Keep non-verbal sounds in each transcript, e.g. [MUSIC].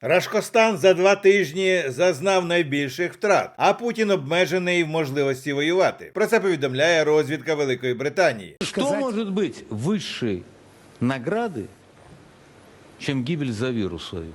Рашкостан за два тижні зазнав найбільших втрат, а Путін обмежений в можливості воювати. Про це повідомляє розвідка Великої Британії. Что может быть высшей награды, чем гибель за виру свою?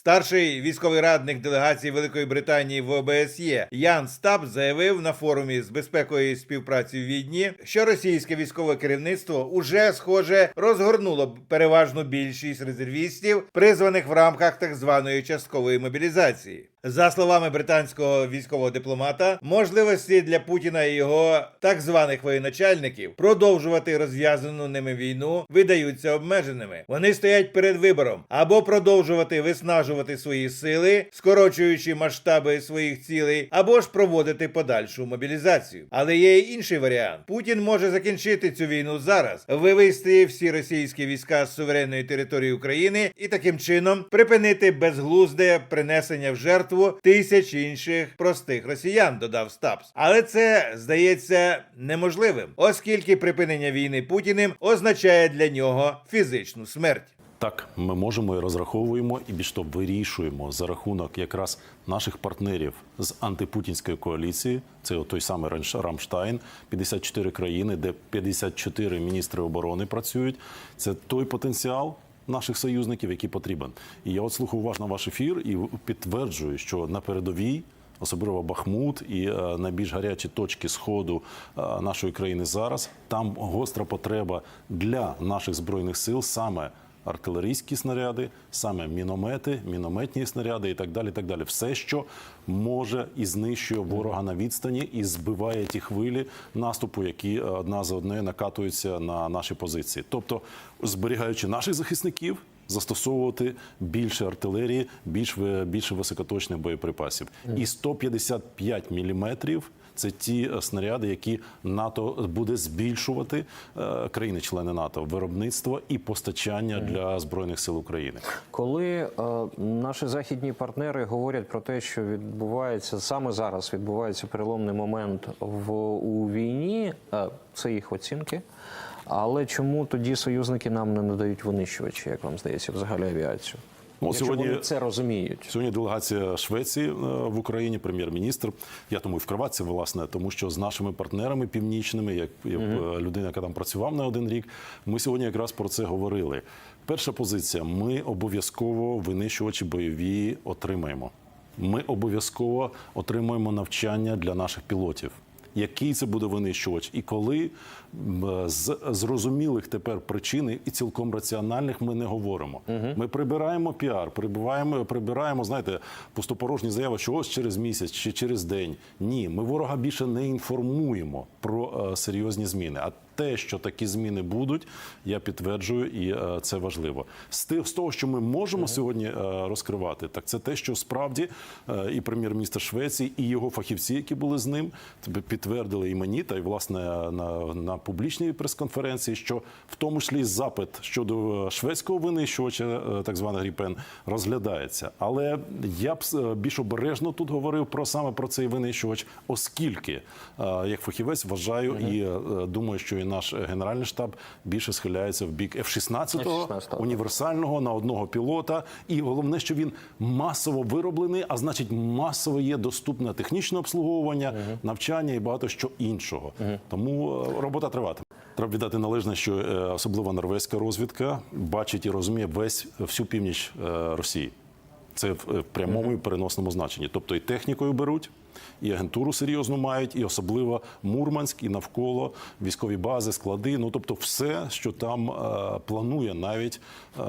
Старший військовий радник делегації Великої Британії в ОБСЄ Ян Стаб заявив на форумі з безпекової співпраці в Відні, що російське військове керівництво уже схоже розгорнуло переважну більшість резервістів, призваних в рамках так званої часткової мобілізації. За словами британського військового дипломата, можливості для Путіна і його так званих воєначальників продовжувати розв'язану ними війну видаються обмеженими. Вони стоять перед вибором або продовжувати виснажувати свої сили, скорочуючи масштаби своїх цілей, або ж проводити подальшу мобілізацію. Але є й інший варіант: Путін може закінчити цю війну зараз, вивести всі російські війська з суверенної території України і таким чином припинити безглузде принесення в жертву тисяч інших простих росіян, додав Стапс. Але це здається неможливим, оскільки припинення війни Путіним означає для нього фізичну смерть. Так, ми можемо і розраховуємо, і більш того, вирішуємо за рахунок якраз наших партнерів з антипутінської коаліції. Це той самий Рамштайн, 54 країни, де 54 міністри оборони працюють. Це той потенціал. Наших союзників, який потрібен, і я от слухав уважно ваш ефір і підтверджую, що на передовій, особливо Бахмут і е, найбільш гарячі точки сходу е, нашої країни зараз, там гостра потреба для наших збройних сил саме артилерійські снаряди, саме міномети, мінометні снаряди і так далі. Так далі. Все, що може і знищує ворога на відстані, і збиває ті хвилі наступу, які е, одна за одною накатуються на наші позиції. Тобто, зберігаючи наших захисників. Застосовувати більше артилерії, більш ви- більше високоточних боєприпасів, і 155 міліметрів це ті е, снаряди, які НАТО буде збільшувати е, країни-члени НАТО виробництво і постачання для збройних сил України. Коли е, наші західні партнери говорять про те, що відбувається саме зараз, відбувається переломний момент в у війні, е, це їх оцінки. Але чому тоді союзники нам не надають винищувачі, як вам здається, взагалі авіацію? Ну, Якщо сьогодні- вони це розуміють. Сьогодні делегація Швеції е, в Україні, прем'єр-міністр. Я тому і в Криватці, власне, тому що з нашими партнерами північними, як, як е, людина, яка там працював на один рік, ми сьогодні якраз про це говорили. Перша позиція: ми обов'язково винищувачі бойові отримаємо. Ми обов'язково отримаємо навчання для наших пілотів. Який це буде винищувач, і коли з зрозумілих тепер причин і цілком раціональних ми не говоримо. Ми прибираємо піар, прибираємо, прибираємо, знаєте, пустопорожні заяви, що ось через місяць чи через день. Ні, ми ворога більше не інформуємо про е, серйозні зміни. А те, що такі зміни будуть, я підтверджую, і е, це важливо. З тих з того, що ми можемо сьогодні е, розкривати, так це те, що справді е, і прем'єр-міністр Швеції, і його фахівці, які були з ним, підтвердили і мені, та й власне на, на публічній прес-конференції, що в тому числі запит щодо шведського винищувача, так званий Гріпен, розглядається. Але я б більш обережно тут говорив про саме про цей винищувач, оскільки як фахівець вважаю і думаю, що і наш генеральний штаб більше схиляється в бік F-16, F-16, універсального на одного пілота. І головне, що він масово вироблений, а значить, масово є доступне технічне обслуговування, навчання і багато що іншого. Тому е, робота триватиме. Треба віддати належне, що е, особливо норвезька розвідка бачить і розуміє весь всю північ е, Росії. Це в в прямому і переносному значенні. Тобто і технікою беруть, і агентуру серйозно мають, і особливо Мурманськ, і навколо військові бази, склади. Ну тобто, все, що там е, планує навіть е,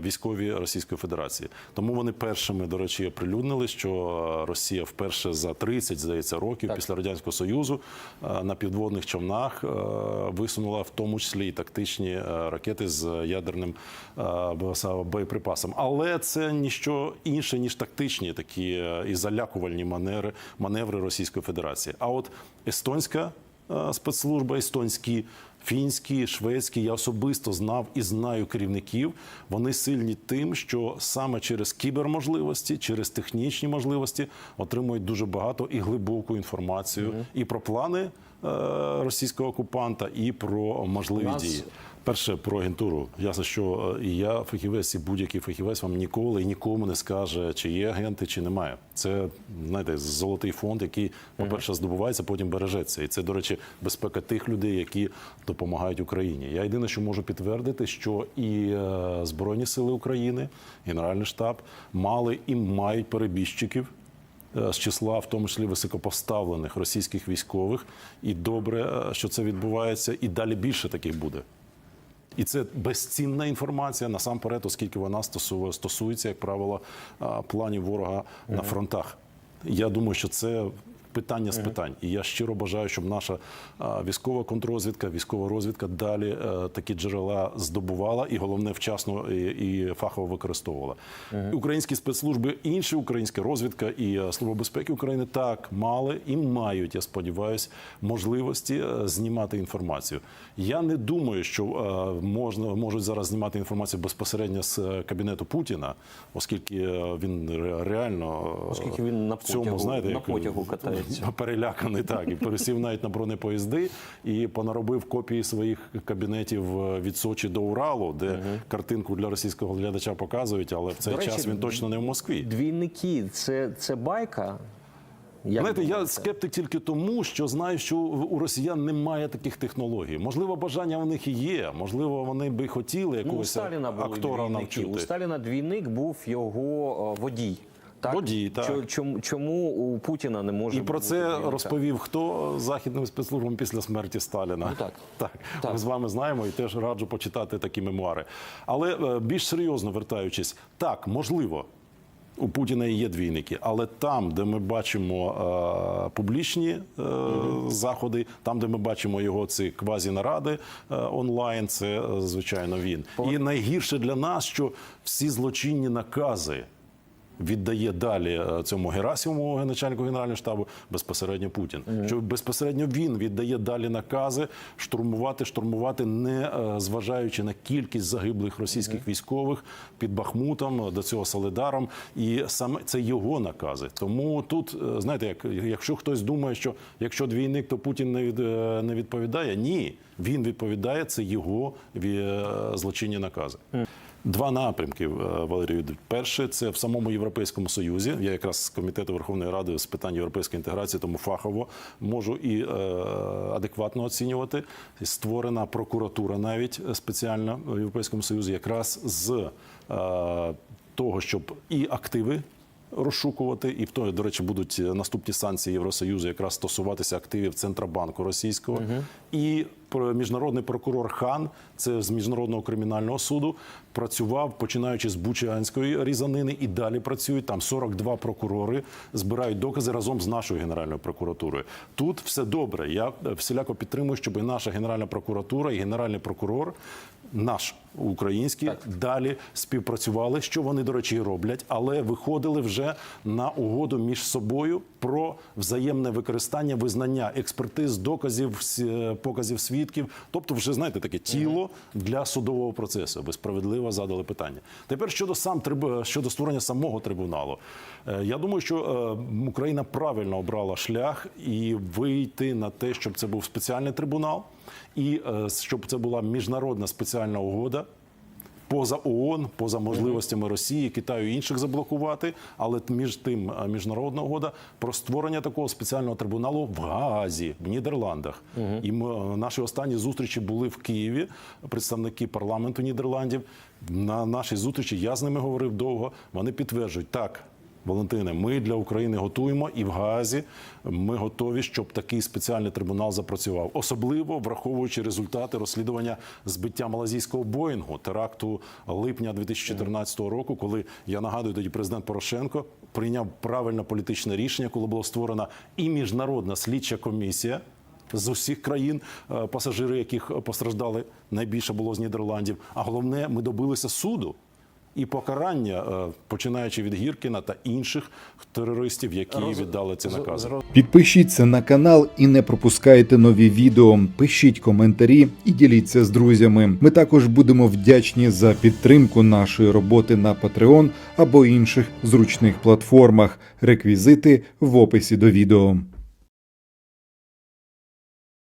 військові Російської Федерації. Тому вони першими, до речі, оприлюднили, що е, Росія вперше за 30, здається, років після радянського союзу е, на підводних човнах е, висунула в тому числі і тактичні е, ракети з ядерним е, боєприпасом. Але це ніщо інше ніж тактичні такі е, і залякувальні манери, маневри Російської Федерації. А от естонська е, спецслужба, естонські. Фінські, шведські, я особисто знав і знаю керівників. Вони сильні тим, що саме через кіберможливості, через технічні можливості отримують дуже багато і глибоку інформацію і про плани е, російського окупанта, і про можливі Нас- дії. Перше про агентуру. Ясно, що е, і я фахівець, і будь-який фахівець вам ніколи і нікому не скаже, чи є агенти, чи немає. Це знаєте, золотий фонд, який, по-перше, здобувається, потім бережеться. І це, до речі, безпека тих людей, які допомагають Україні. Я єдине, що можу підтвердити, що і е, Збройні сили України, Генеральний штаб мали і мають перебіжчиків. е, З числа, в тому числі високопоставлених російських військових, і добре, що це відбувається, і далі більше таких буде. І це безцінна інформація насамперед, оскільки вона стосує, стосується, як правило, планів ворога на фронтах. Я думаю, що це питання з питань. І я щиро бажаю, щоб наша військова контррозвідка, військова розвідка далі е, такі джерела здобувала і головне вчасно і, фахово використовувала. Українські спецслужби, інші українська розвідка і е, служба безпеки України так мали і мають, я сподіваюся, можливості е, знімати інформацію. Я не думаю, що можна можуть зараз знімати інформацію безпосередньо з кабінету Путіна, оскільки він ре- реально Оскільки він на в цьому, потягу- знаєте, на потягу катається. Переляканий так і пересів навіть на бронепоїзди і понаробив копії своїх кабінетів е, від Сочі до Уралу, де картинку для російського глядача показують, але в цей речі, час він точно не в Москві. Двійники це, це байка. Як Знаєте, я скептик тільки тому, що знаю, що у росіян немає таких технологій. Можливо, бажання в них і є. Можливо, вони би хотіли Ну, у якогось Сталіна були актора двійники. У. Сталіна двійник був його е, водій. Так? Водій, так. Чому, чому у Путіна не може І про бути це двійника? розповів хто західним спецслужбам після смерті Сталіна. Ну, так. [LAUGHS] так. Так. Ми з вами знаємо і теж раджу почитати такі мемуари. Але е, більш серйозно вертаючись, так, можливо. У Путіна і є двійники, але там, де ми бачимо е, публічні е, заходи, там, де ми бачимо його ці квазінаради е, онлайн, це е, звичайно він. І найгірше для нас, що всі злочинні накази віддає далі е, цьому Герасимову, начальнику генерального штабу, безпосередньо Путін. Що безпосередньо він віддає далі накази штурмувати, штурмувати, не е, зважаючи на кількість загиблих російських військових під Бахмутом, до цього Солидаром. І саме це його накази. Тому тут, е, знаєте, як якщо хтось думає, що якщо двійник, то Путін не від не відповідає, ні, він відповідає. Це його злочинні накази. Два напрямки, е, Валерію. Перше це в самому Європейському Союзі. Я якраз з комітету Верховної Ради з питань європейської інтеграції, тому фахово можу і е, адекватно оцінювати. Створена прокуратура навіть спеціальна в Європейському Союзі, якраз з е, того, щоб і активи розшукувати, і в той, до речі, будуть наступні санкції Євросоюзу якраз стосуватися активів Центробанку російського. І про- міжнародний прокурор Хан, це з міжнародного кримінального суду, працював починаючи з Бучанської різанини, і далі працюють там 42 прокурори, збирають докази разом з нашою генеральною прокуратурою. Тут все добре. Я е, всіляко підтримую, щоб і наша генеральна прокуратура і генеральний прокурор. Наш український далі співпрацювали, що вони, до речі, роблять, але виходили вже на угоду між собою про взаємне використання, визнання експертиз, доказів, показів свідків. Тобто, вже знаєте, таке тіло для судового процесу. Ви справедливо задали питання. Тепер щодо сам триб- щодо створення самого трибуналу, Е, я думаю, що е, Україна правильно обрала шлях і вийти на те, щоб це був спеціальний трибунал, і е, щоб це була міжнародна спеціальна угода поза ООН, поза можливостями Росії, Китаю і інших заблокувати. Але між тим е, міжнародна угода про створення такого спеціального трибуналу в Гаазі, в Нідерландах. І ми, е, наші останні зустрічі були в Києві. Представники парламенту Нідерландів. На нашій зустрічі я з ними говорив довго. Вони підтверджують так. Валентине, ми для України готуємо і в Гаазі ми готові, щоб такий спеціальний трибунал запрацював, особливо враховуючи результати розслідування збиття малазійського Боїнгу, теракту липня 2014 року, коли я нагадую, тоді президент Порошенко прийняв правильне політичне рішення, коли була створена і міжнародна слідча комісія. З усіх країн е, пасажири, яких постраждали, найбільше було з Нідерландів. А головне, ми добилися суду і покарання, е, починаючи від Гіркіна та інших терористів, які Роз- віддали ці накази. Підпишіться на канал і не пропускайте нові відео. Пишіть коментарі і діліться з друзями. Ми також будемо вдячні за підтримку нашої роботи на Patreon або інших зручних платформах. Реквізити в описі до відео.